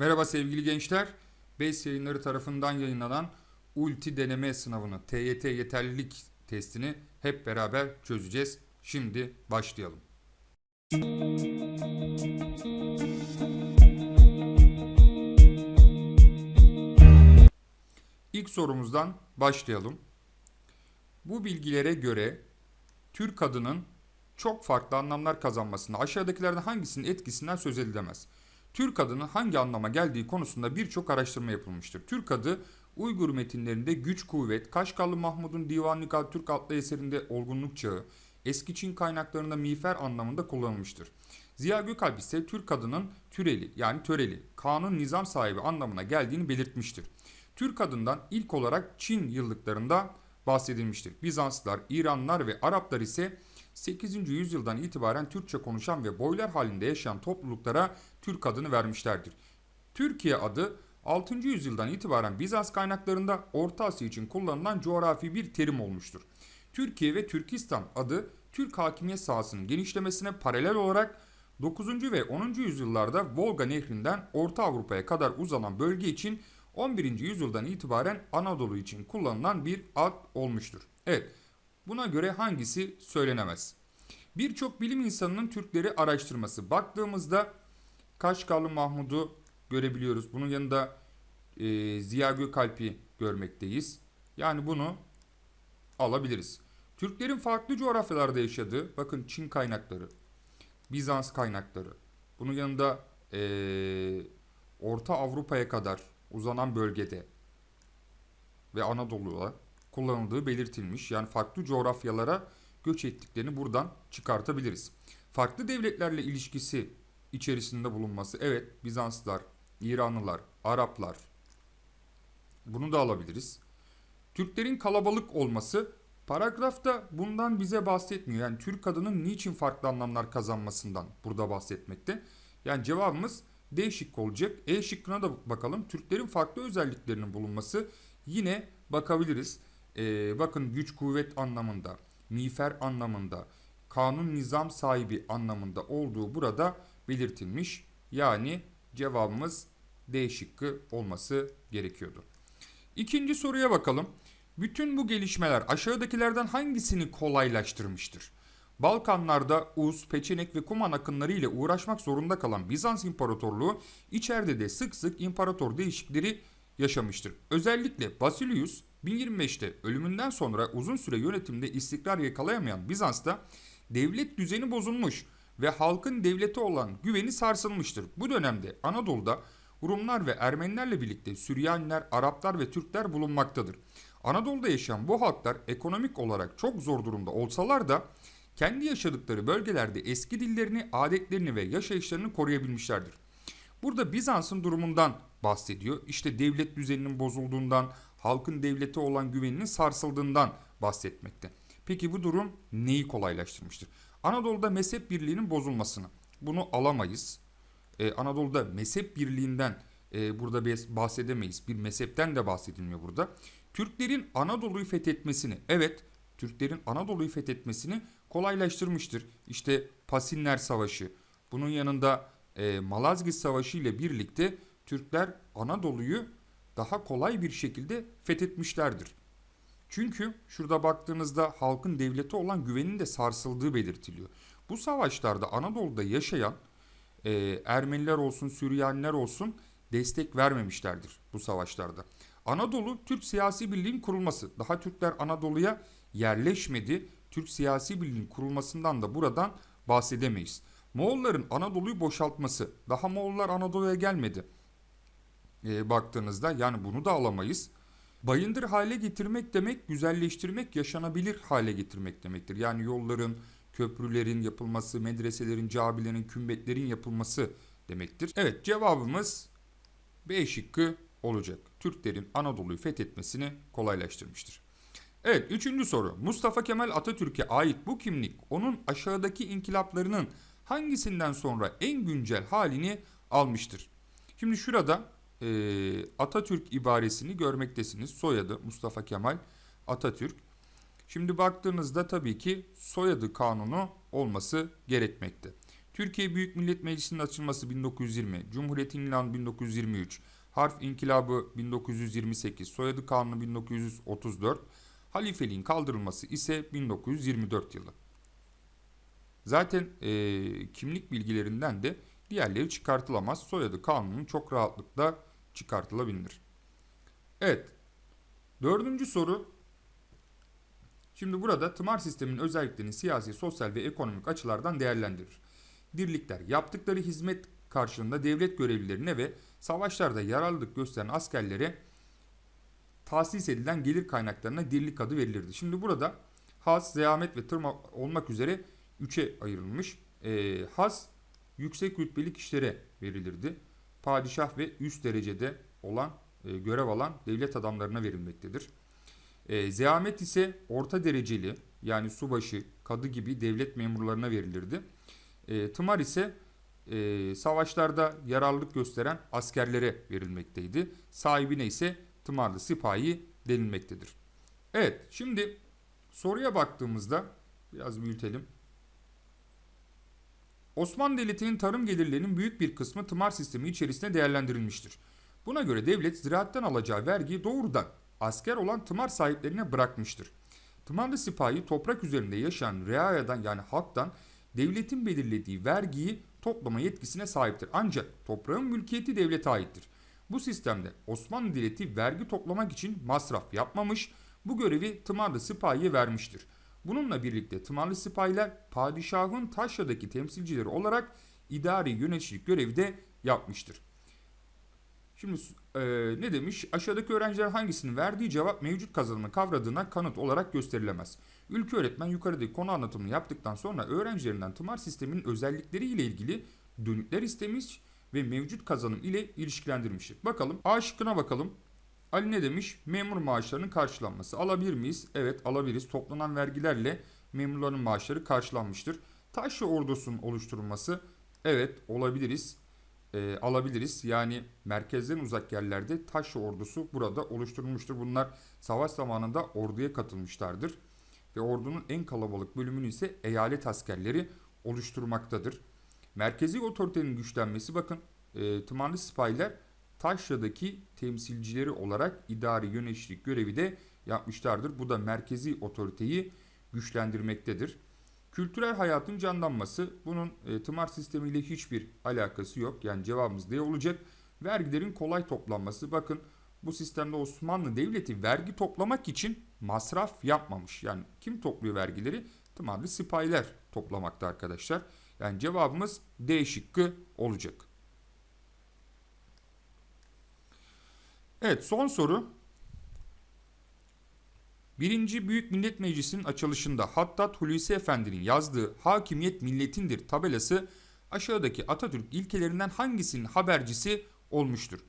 Merhaba sevgili gençler. BES yayınları tarafından yayınlanan Ulti deneme sınavını, TYT yeterlilik testini hep beraber çözeceğiz. Şimdi başlayalım. İlk sorumuzdan başlayalım. Bu bilgilere göre Türk adının çok farklı anlamlar kazanmasına aşağıdakilerden hangisinin etkisinden söz edilemez? Türk adının hangi anlama geldiği konusunda birçok araştırma yapılmıştır. Türk adı Uygur metinlerinde güç kuvvet, Kaşgarlı Mahmud'un Divan Nigal Türk adlı eserinde olgunluk çağı, eski Çin kaynaklarında miğfer anlamında kullanılmıştır. Ziya Gökalp ise Türk adının türeli yani töreli, kanun nizam sahibi anlamına geldiğini belirtmiştir. Türk adından ilk olarak Çin yıllıklarında bahsedilmiştir. Bizanslılar, İranlılar ve Araplar ise 8. yüzyıldan itibaren Türkçe konuşan ve boylar halinde yaşayan topluluklara Türk adını vermişlerdir. Türkiye adı 6. yüzyıldan itibaren Bizans kaynaklarında Orta Asya için kullanılan coğrafi bir terim olmuştur. Türkiye ve Türkistan adı Türk hakimiyet sahasının genişlemesine paralel olarak 9. ve 10. yüzyıllarda Volga nehrinden Orta Avrupa'ya kadar uzanan bölge için 11. yüzyıldan itibaren Anadolu için kullanılan bir ad olmuştur. Evet, buna göre hangisi söylenemez? Birçok bilim insanının Türkleri araştırması. Baktığımızda Kaşgarlı Mahmud'u görebiliyoruz. Bunun yanında e, Ziya Gökalp'i görmekteyiz. Yani bunu alabiliriz. Türklerin farklı coğrafyalarda yaşadığı, bakın Çin kaynakları, Bizans kaynakları, bunun yanında e, Orta Avrupa'ya kadar uzanan bölgede ve Anadolu'da kullanıldığı belirtilmiş. Yani farklı coğrafyalara göç ettiklerini buradan çıkartabiliriz. Farklı devletlerle ilişkisi içerisinde bulunması. Evet Bizanslılar, İranlılar, Araplar bunu da alabiliriz. Türklerin kalabalık olması paragrafta bundan bize bahsetmiyor. Yani Türk adının niçin farklı anlamlar kazanmasından burada bahsetmekte. Yani cevabımız D şıkkı olacak. E şıkkına da bakalım. Türklerin farklı özelliklerinin bulunması yine bakabiliriz. Ee, bakın güç kuvvet anlamında, miğfer anlamında, kanun nizam sahibi anlamında olduğu burada belirtilmiş. Yani cevabımız D şıkkı olması gerekiyordu. İkinci soruya bakalım. Bütün bu gelişmeler aşağıdakilerden hangisini kolaylaştırmıştır? Balkanlarda Uz, Peçenek ve Kuman akınları ile uğraşmak zorunda kalan Bizans İmparatorluğu içeride de sık sık imparator değişikleri yaşamıştır. Özellikle Basilius 1025'te ölümünden sonra uzun süre yönetimde istikrar yakalayamayan Bizans'ta devlet düzeni bozulmuş ve halkın devlete olan güveni sarsılmıştır. Bu dönemde Anadolu'da Rumlar ve Ermenilerle birlikte Süryaniler, Araplar ve Türkler bulunmaktadır. Anadolu'da yaşayan bu halklar ekonomik olarak çok zor durumda olsalar da kendi yaşadıkları bölgelerde eski dillerini, adetlerini ve yaşayışlarını koruyabilmişlerdir. Burada Bizans'ın durumundan bahsediyor. İşte devlet düzeninin bozulduğundan, halkın devlete olan güveninin sarsıldığından bahsetmekte. Peki bu durum neyi kolaylaştırmıştır? Anadolu'da mezhep birliğinin bozulmasını. Bunu alamayız. Ee, Anadolu'da mezhep birliğinden e, burada bahsedemeyiz. Bir mezhepten de bahsedilmiyor burada. Türklerin Anadolu'yu fethetmesini, evet Türklerin Anadolu'yu fethetmesini kolaylaştırmıştır. İşte Pasinler Savaşı, bunun yanında e, Malazgirt Savaşı ile birlikte Türkler Anadolu'yu daha kolay bir şekilde fethetmişlerdir. Çünkü şurada baktığınızda halkın devlete olan güvenin de sarsıldığı belirtiliyor. Bu savaşlarda Anadolu'da yaşayan e, Ermeniler olsun, Süryaniler olsun destek vermemişlerdir bu savaşlarda. Anadolu Türk siyasi birliğin kurulması. Daha Türkler Anadolu'ya yerleşmedi. Türk siyasi birliğin kurulmasından da buradan bahsedemeyiz. Moğolların Anadolu'yu boşaltması. Daha Moğollar Anadolu'ya gelmedi. E, baktığınızda yani bunu da alamayız. Bayındır hale getirmek demek güzelleştirmek, yaşanabilir hale getirmek demektir. Yani yolların, köprülerin yapılması, medreselerin, camilerin, kümbetlerin yapılması demektir. Evet cevabımız B şıkkı olacak. Türklerin Anadolu'yu fethetmesini kolaylaştırmıştır. Evet üçüncü soru. Mustafa Kemal Atatürk'e ait bu kimlik onun aşağıdaki inkılaplarının hangisinden sonra en güncel halini almıştır? Şimdi şurada e, Atatürk ibaresini görmektesiniz. Soyadı Mustafa Kemal Atatürk. Şimdi baktığınızda tabii ki soyadı kanunu olması gerekmekte. Türkiye Büyük Millet Meclisi'nin açılması 1920, Cumhuriyet İlan 1923, Harf İnkılabı 1928, Soyadı Kanunu 1934, halifeliğin kaldırılması ise 1924 yılı. Zaten eee, kimlik bilgilerinden de diğerleri çıkartılamaz. Soyadı kanunun çok rahatlıkla çıkartılabilir. Evet. Dördüncü soru. Şimdi burada tımar sisteminin özelliklerini siyasi, sosyal ve ekonomik açılardan değerlendirir. Dirlikler yaptıkları hizmet karşılığında devlet görevlilerine ve savaşlarda yararlılık gösteren askerlere tahsis edilen gelir kaynaklarına dirlik adı verilirdi. Şimdi burada has, zeamet ve tırma olmak üzere üçe ayrılmış. Ee, has yüksek rütbeli kişilere verilirdi. Padişah ve üst derecede olan e, görev alan devlet adamlarına verilmektedir. E, zeamet ise orta dereceli yani subaşı, kadı gibi devlet memurlarına verilirdi. E, tımar ise e, savaşlarda yararlılık gösteren askerlere verilmekteydi. Sahibine ise tımarlı sipahi denilmektedir. Evet şimdi soruya baktığımızda biraz büyütelim. Osmanlı Devleti'nin tarım gelirlerinin büyük bir kısmı tımar sistemi içerisinde değerlendirilmiştir. Buna göre devlet ziraatten alacağı vergiyi doğrudan asker olan tımar sahiplerine bırakmıştır. Tımarlı sipahi toprak üzerinde yaşayan reayadan yani halktan devletin belirlediği vergiyi toplama yetkisine sahiptir. Ancak toprağın mülkiyeti devlete aittir. Bu sistemde Osmanlı Devleti vergi toplamak için masraf yapmamış, bu görevi tımarlı sipahiye vermiştir. Bununla birlikte tımarlı sipahiler padişahın taşradaki temsilcileri olarak idari yöneticilik görevi de yapmıştır. Şimdi e, ne demiş? Aşağıdaki öğrenciler hangisinin verdiği cevap mevcut kazanımı kavradığına kanıt olarak gösterilemez. Ülke öğretmen yukarıdaki konu anlatımını yaptıktan sonra öğrencilerinden tımar sisteminin özellikleri ile ilgili dönütler istemiş ve mevcut kazanım ile ilişkilendirmiştir. Bakalım A şıkkına bakalım. Ali ne demiş? Memur maaşlarının karşılanması. Alabilir miyiz? Evet alabiliriz. Toplanan vergilerle memurların maaşları karşılanmıştır. Taşra ordusunun oluşturulması. Evet olabiliriz. E, alabiliriz. Yani merkezden uzak yerlerde Taşra ordusu burada oluşturulmuştur. Bunlar savaş zamanında orduya katılmışlardır. Ve ordunun en kalabalık bölümünü ise eyalet askerleri oluşturmaktadır. Merkezi otoritenin güçlenmesi bakın e, tımarlı sipahiler Taşra'daki temsilcileri olarak idari yöneticilik görevi de yapmışlardır. Bu da merkezi otoriteyi güçlendirmektedir. Kültürel hayatın canlanması bunun e, tımar sistemiyle hiçbir alakası yok. Yani cevabımız D olacak. Vergilerin kolay toplanması. Bakın bu sistemde Osmanlı Devleti vergi toplamak için masraf yapmamış. Yani kim topluyor vergileri? Tımarlı sipahiler toplamakta arkadaşlar. Yani cevabımız D şıkkı olacak. Evet son soru. Birinci Büyük Millet Meclisi'nin açılışında Hattat Hulusi Efendi'nin yazdığı Hakimiyet Milletindir tabelası aşağıdaki Atatürk ilkelerinden hangisinin habercisi olmuştur?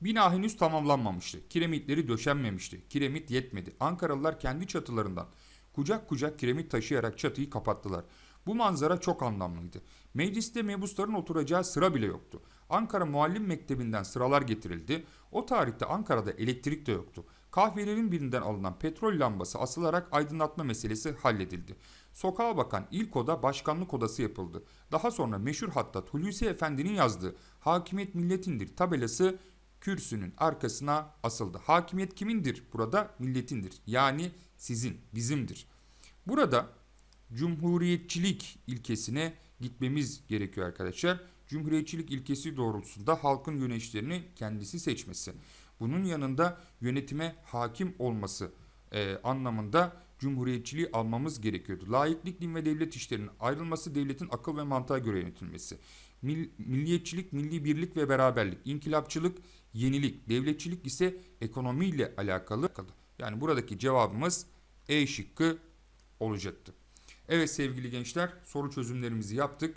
Bina henüz tamamlanmamıştı. Kiremitleri döşenmemişti. Kiremit yetmedi. Ankaralılar kendi çatılarından kucak kucak kiremit taşıyarak çatıyı kapattılar. Bu manzara çok anlamlıydı. Mecliste mebusların oturacağı sıra bile yoktu. Ankara Muallim Mektebi'nden sıralar getirildi. O tarihte Ankara'da elektrik de yoktu. Kahvelerin birinden alınan petrol lambası asılarak aydınlatma meselesi halledildi. Sokağa bakan ilk oda başkanlık odası yapıldı. Daha sonra meşhur Hattat Hulusi Efendi'nin yazdığı Hakimiyet Milletindir tabelası kürsünün arkasına asıldı. Hakimiyet kimindir? Burada milletindir. Yani sizin, bizimdir. Burada cumhuriyetçilik ilkesine gitmemiz gerekiyor arkadaşlar. Cumhuriyetçilik ilkesi doğrultusunda halkın yöneticilerini kendisi seçmesi. Bunun yanında yönetime hakim olması e, anlamında cumhuriyetçiliği almamız gerekiyordu. Laiklik, din ve devlet işlerinin ayrılması devletin akıl ve mantığa göre yönetilmesi. Mil, milliyetçilik, milli birlik ve beraberlik, inkılapçılık, yenilik, devletçilik ise ekonomiyle alakalı. Yani buradaki cevabımız E şıkkı olacaktı. Evet sevgili gençler soru çözümlerimizi yaptık.